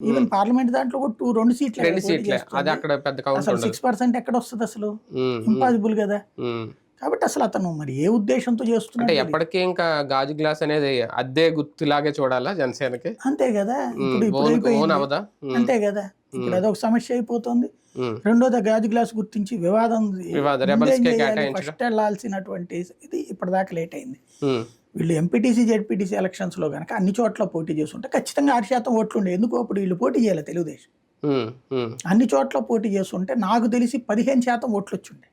Even parliament దాంట్లో కూడా two రెండు సీట్లు రెండు సీట్లే అది అక్కడ పెద్ద అసలు సిక్స్ పర్సెంట్ ఎక్కడ వస్తుంది అసలు? ఉమ్, ఉమ్, ఇంపాసిబుల్ కదా. కాబట్టి అసలు అతను మరి ఏ ఉద్దేశంతో చేస్తున్నాడు ఎప్పటికీ ఇంకా గాజు గ్లాస్ అనేది అద్దె గుర్తులాగే చూడాలా జనసేనకి? అంతే కదా. ఇప్పుడు అంతే కదా. ఇప్పుడు అదొక సమస్య అయిపోతుంది. రెండోది గాజు గ్లాస్ గుర్తించి వివాదం. ఫస్ట్ వెళ్ళాల్సినటువంటి ఇది ఇప్పటిదాకా లేట్ అయింది. వీళ్ళు ఎంపీటీసీ జెడ్పీటీసీ ఎలక్షన్స్లో కనుక అన్ని చోట్ల పోటీ చేస్తుంటే ఖచ్చితంగా ఆరు శాతం ఓట్లు ఉండే. ఎందుకు? అప్పుడు వీళ్ళు పోటీ చేయాలి తెలుగుదేశం. అన్ని చోట్ల పోటీ చేస్తుంటే నాకు తెలిసి పదిహేను శాతం ఓట్లు వచ్చిండే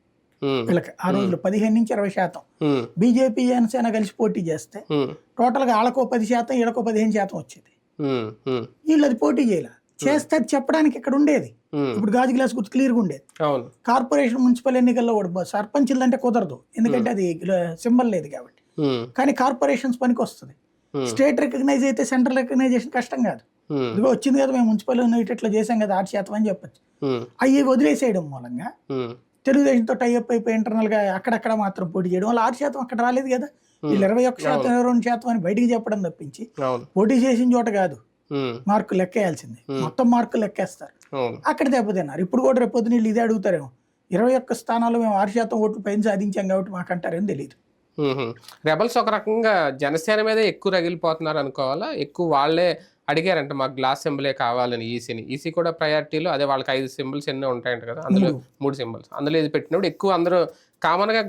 వీళ్ళకి ఆ రోజులు పదిహేను నుంచి ఇరవై శాతం. బీజేపీ జనసేన కలిసి పోటీ చేస్తే టోటల్గా ఆళ్ళకో పది శాతం ఈళ్ళకో పదిహేను శాతం వచ్చేది. వీళ్ళు అది పోటీ చేయాలి. చేస్తే అది చెప్పడానికి ఇక్కడ ఉండేది. ఇప్పుడు గాజు గ్లాస్ గుర్తు క్లియర్గా ఉండేది. కార్పొరేషన్ మున్సిపల్ ఎన్నికల్లో కూడా సర్పంచ్లు అంటే కుదరదు. ఎందుకంటే అది సింబల్ లేదు కాబట్టి. కానీ కార్పొరేషన్స్ పనికి వస్తుంది. స్టేట్ రికగ్నైజ్ అయితే సెంట్రల్ రికగ్నైజేషన్ కష్టం కాదు. ఇదిగో వచ్చింది కదా మేము మున్సిపల్ ఇట్లా చేసాం కదా ఆరు శాతం అని చెప్పచ్చు. అవి వదిలేసేయడం మూలంగా తెలుగుదేశంతో టైఅప్ అయిపోయి internal గా అక్కడక్కడ మాత్రం పోటీ చేయడం వల్ల ఆరు శాతం అక్కడ రాలేదు కదా. వీళ్ళు ఇరవై ఒక్క శాతం ఇరవై రెండు శాతం అని బయటికి చెప్పడం తప్పించి పోటీ చేసిన చోట కాదు. ఉమ్, మార్కులు లెక్కేయాల్సింది. మొత్తం మార్కులు లెక్కేస్తారు. అక్కడ దెబ్బతిన్నారు. ఇప్పుడు కూడా రేపు పొద్దున వీళ్ళు ఇదే అడుగుతారేమో. ఇరవై ఒక్క స్థానాల్లో మేము ఆరు శాతం ఓట్లు పైన సాధించాం కాబట్టి మాకు అంటారేమో తెలియదు రెబల్స్ ఒక రకంగా జనసేన మీద ఎక్కువ రగిలిపోతున్నారు అనుకోవాలా? ఎక్కువ వాళ్ళే అడిగారంట మాకు గ్లాస్ సింబలే కావాలని ఈసీని ఈసీ కూడా ప్రయారిటీలో అదే వాళ్ళకి ఐదు సింబల్స్ ఎన్నో ఉంటాయంట కదా అందులో మూడు. సింబల్స్. అందులో ఇది పెట్టినప్పుడు ఎక్కువ అందరూ కామన్గా